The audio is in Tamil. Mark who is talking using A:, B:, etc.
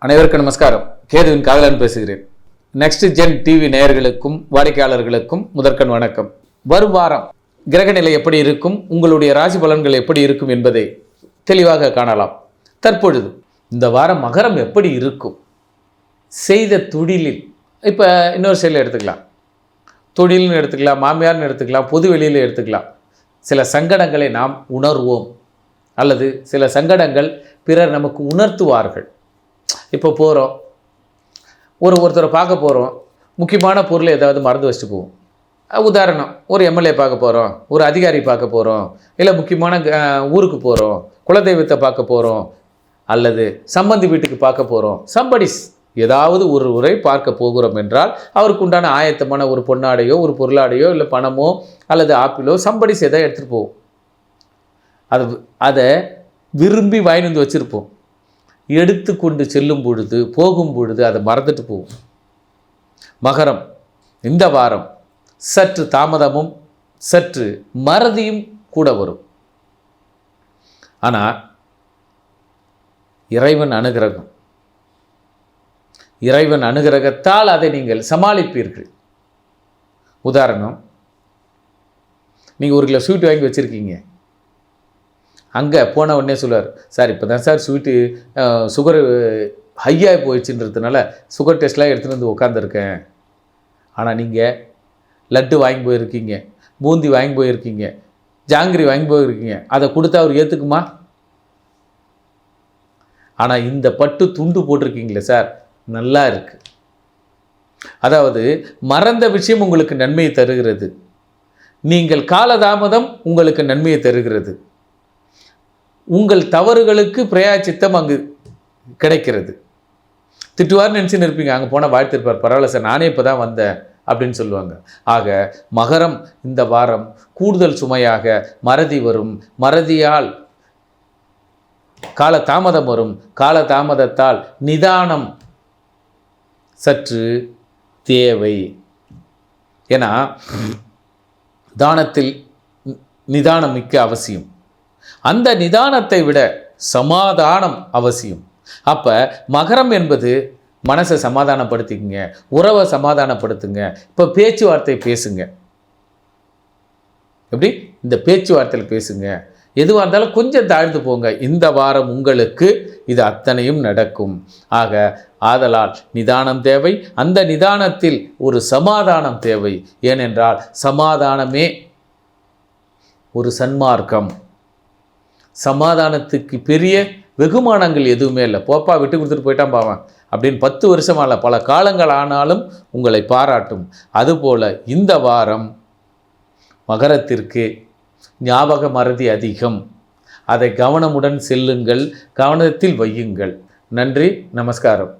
A: அனைவருக்கும் நமஸ்காரம். கேதுவின் காதலன் பேசுகிறேன். நெக்ஸ்ட் ஜென் டிவி நேயர்களுக்கும் வாடிக்கையாளர்களுக்கும் முதற்கண் வணக்கம். வரும் வாரம் கிரகநிலை எப்படி இருக்கும் உங்களுடைய ராசி பலன்கள் எப்படி இருக்கும் என்பதை தெளிவாக காணலாம். தற்பொழுது இந்த வாரம் மகரம் எப்படி இருக்கும்? செய்த தொழிலில் இப்போ இன்னொரு செயலில் எடுத்துக்கலாம். தொழில்னு எடுத்துக்கலாம் மாமியார்னு எடுத்துக்கலாம் பொது வெளியில் எடுத்துக்கலாம். சில சங்கடங்களை நாம் உணர்வோம். அல்லது சில சங்கடங்கள் பிறர் நமக்கு உணர்த்துவார்கள். இப்போ போகிறோம் ஒரு ஒருத்தரை பார்க்க போகிறோம் முக்கியமான பொருளை ஏதாவது மறந்து வச்சுட்டு போவோம். உதாரணம் ஒரு எம்எல்ஏ பார்க்க போகிறோம் ஒரு அதிகாரி பார்க்க போகிறோம் இல்லை முக்கியமான ஊருக்கு போகிறோம் குலதெய்வத்தை பார்க்க போகிறோம் அல்லது சம்பந்தி வீட்டுக்கு பார்க்க போகிறோம் சம்படிஸ் ஏதாவது ஒரு உரை பார்க்க போகிறோம் என்றால் அவருக்கு உண்டான ஆயத்தமான ஒரு பொன்னாடையோ ஒரு பொருளாடையோ இல்லை பணமோ அல்லது ஆப்பிளோ சம்படிஸ் எதாவது எடுத்துகிட்டு போவோம். அது அதை விரும்பி வாங்கிட்டு வந்து வச்சுருப்போம். எடுத்து கொண்டு செல்லும் பொழுது போகும் பொழுது அதை மறந்துட்டு போவோம் மகரம் இந்த வாரம் சற்று தாமதமும் சற்று மறதியும் கூட வரும். ஆனால் இறைவன் அனுகிரகம். இறைவன் அனுகிரகத்தால் அதை நீங்கள் சமாளிப்பீர்கள். உதாரணம் நீங்கள் ஒரு கிலோ ஸ்வீட் வாங்கி வச்சுருக்கீங்க. அங்கே போன உடனே சொல்லுவார் சார் இப்போ தான் சார் ஸ்வீட்டு சுகர் ஹையாக போயிடுச்சுன்றதுனால சுகர் டெஸ்ட்லாம் எடுத்துகிட்டு வந்து உட்காந்துருக்கேன் ஆனால் நீங்கள் லட்டு வாங்கி போயிருக்கீங்க பூந்தி வாங்கி போயிருக்கீங்க ஜாங்கிரி வாங்கி போயிருக்கீங்க. அதை கொடுத்தா அவர் ஏற்றுக்குமா ஆனால் இந்த பட்டு துண்டு போட்டிருக்கீங்களே சார் நல்லா இருக்குது அதாவது மறந்த விஷயம் உங்களுக்கு நன்மையை தருகிறது. நீங்கள் காலதாமதம் உங்களுக்கு நன்மையை தருகிறது. உங்கள் தவறுகளுக்கு பிரயாச்சித்தம் அங்கு கிடைக்கிறது. திட்டுவார்னு நினச்சின்னு இருப்பீங்க. அங்கே போனால் வாழ்த்திருப்பார் பரவாயில்ல சார் நானே இப்போ தான் வந்தேன் அப்படின்னு சொல்லுவாங்க. ஆக மகரம் இந்த வாரம் கூடுதல் சுமையாக மறதி வரும். மறதியால் கால தாமதம் வரும். கால தாமதத்தால் நிதானம் சற்று தேவை. ஏன்னா தானத்தில் நிதானம் மிக்க அவசியம். அந்த நிதானத்தை விட சமாதானம் அவசியம். அப்போ மகரம் என்பது மனசை சமாதானப்படுத்திக்கங்க உறவை சமாதானப்படுத்துங்க இப்போ பேச்சுவார்த்தை பேசுங்க. எப்படி? இந்த பேச்சுவார்த்தையில் பேசுங்க. எதுவாக இருந்தாலும் கொஞ்சம் தாழ்ந்து போங்க. இந்த வாரம் உங்களுக்கு இது அத்தனையும் நடக்கும். ஆக ஆதலால் நிதானம் தேவை. அந்த நிதானத்தில் ஒரு சமாதானம் தேவை. ஏனென்றால் சமாதானமே ஒரு சன்மார்க்கம். சமாதானத்துக்கு பெரிய வெகுமானங்கள் எதுவுமே இல்லை. போப்பா விட்டு கொடுத்துட்டு போயிட்டான் பாவன் அப்படின்னு பத்து வருஷமால பல காலங்கள் ஆனாலும் உங்களை பாராட்டும். அதுபோல் இந்த வாரம் மகரத்திற்கு ஞாபக மறதி அதிகம். அதை கவனமுடன் செல்லுங்கள். கவனத்தில் வையுங்கள். நன்றி நமஸ்காரம்.